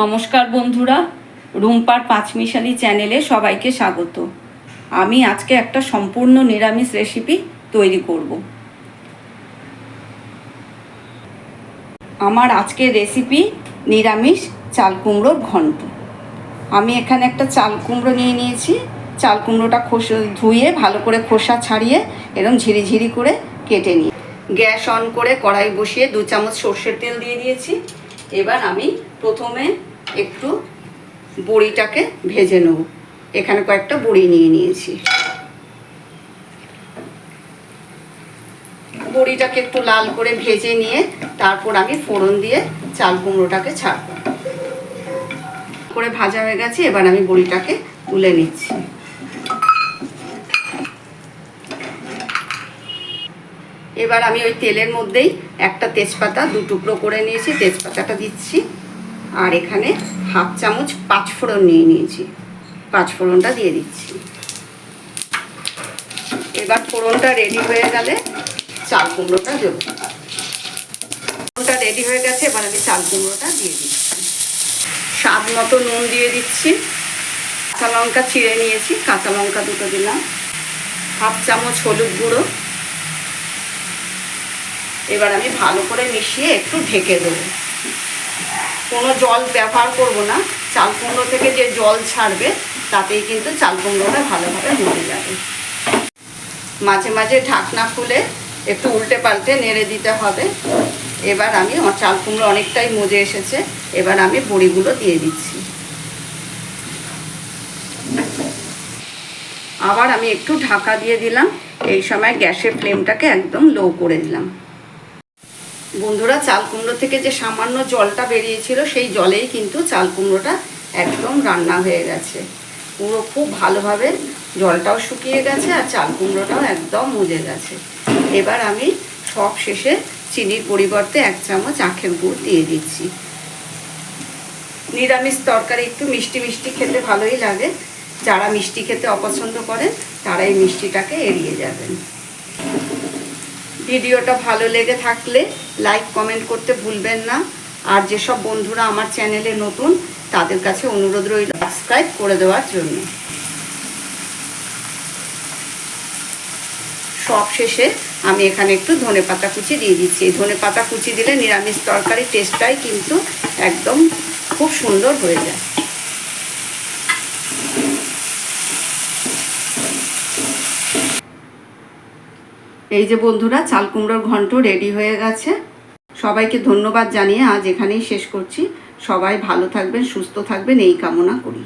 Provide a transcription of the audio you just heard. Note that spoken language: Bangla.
নমস্কার বন্ধুরা, রুম্পার পাঁচমিশালি চ্যানেলে সবাইকে স্বাগত। আমি আজকে একটা সম্পূর্ণ নিরামিষ রেসিপি তৈরি করব। আমার আজকের রেসিপি নিরামিষ চাল কুমড়োর ঘন্ট। আমি এখানে একটা চাল কুমড়ো নিয়ে নিয়েছি। চাল কুমড়োটা খোসা, ধুয়ে ভালো করে খোসা ছাড়িয়ে এরকম ঝিরিঝিরি করে কেটে নিই। গ্যাস অন করে কড়াই বসিয়ে দু চামচ সর্ষের তেল দিয়ে দিয়েছি। এবার আমি প্রথমে একটু বড়িটাকে ভেজে নেব। এখানে কয়েকটা বড়ি নিয়ে নিয়েছি। বড়িটাকে একটু লাল করে ভেজে নিয়ে তারপর আমি ফোড়ন দিয়ে চাল কুমড়োটাকে ছাড়ব। করে ভাজা হয়ে গেছে, এবার আমি বড়িটাকে তুলে নিচ্ছি। এবার আমি ওই তেলের মধ্যেই একটা তেজপাতা দু টুকরো করে নিয়েছি, তেজপাতাটা দিচ্ছি। আর এখানে হাফ চামচ পাঁচফোড়ন নিয়ে নিয়েছি। পাঁচফোড়নটা দিয়ে দিচ্ছি। এবার ফোড়নটা রেডি হয়ে গেলে চাল কুমড়োটা দেবো। ফোড়নটা রেডি হয়ে গেছে, এবার আমি চাল কুমড়োটা দিয়ে দিচ্ছি। স্বাদ মতো নুন দিয়ে দিচ্ছি। কাঁচা লঙ্কা চিড়ে নিয়েছি, কাঁচা লঙ্কা দুটো দিলাম। হাফ চামচ হলুদ গুঁড়ো। এবার আমি ভালো করে মিশিয়ে একটু ঢেকে দেবো। কোনো জল ব্যবহার করব না। চাল কুমড়ো থেকে যে জল ছাড়বে, তাতেই কিন্তু চাল কুমড়োটা ভালোভাবে মরে যাবে। মাঝে মাঝে ঢাকনা খুলে একটু উল্টে পাল্টে নেড়ে দিতে হবে। এবার আমি চাল কুমড়ো অনেকটাই মজে এসেছে। এবার আমি বড়িগুলো দিয়ে দিচ্ছি। আবার আমি একটু ঢাকা দিয়ে দিলাম। এই সময় গ্যাসের ফ্লেমটাকে একদম লো করে দিলাম। বন্ধুরা, চাল কুমড়ো থেকে যে সামান্য জলটা বেরিয়েছিল, সেই জলেই কিন্তু চাল কুমড়োটা একদম রান্না হয়ে গেছে। পুরো খুব ভালোভাবে জলটাও শুকিয়ে গেছে আর চাল কুমড়োটাও একদম মজে গেছে। এবার আমি সব শেষে চিনির পরিবর্তে এক চামচ আখের গুড় দিয়ে দিচ্ছি। নিরামিষ তরকারি একটু মিষ্টি মিষ্টি খেতে ভালোই লাগে। যারা মিষ্টি খেতে অপছন্দ করেন তারা এই মিষ্টিটাকে এড়িয়ে যাবেন। ভিডিওটা ভালো লেগে থাকলে লাইক, কমেন্ট করতে ভুলবেন না। আর যেসব বন্ধুরা আমার চ্যানেলে নতুন, তাদের কাছে অনুরোধ রইল সাবস্ক্রাইব করে দেওয়ার জন্য। সব শেষে আমি এখানে একটু ধনে পাতা কুচি দিয়ে দিচ্ছি। এই ধনে পাতা কুচি দিলে নিরামিষ তরকারি টেস্টটাই কিন্তু একদম খুব সুন্দর হয়ে যায়। এই যে বন্ধুরা, চাল কুমড়োর ঘন্ট রেডি হয়ে গেছে। সবাইকে ধন্যবাদ জানিয়ে আজ এখানেই শেষ করছি। সবাই ভালো থাকবেন, সুস্থ থাকবেন, এই কামনা করি।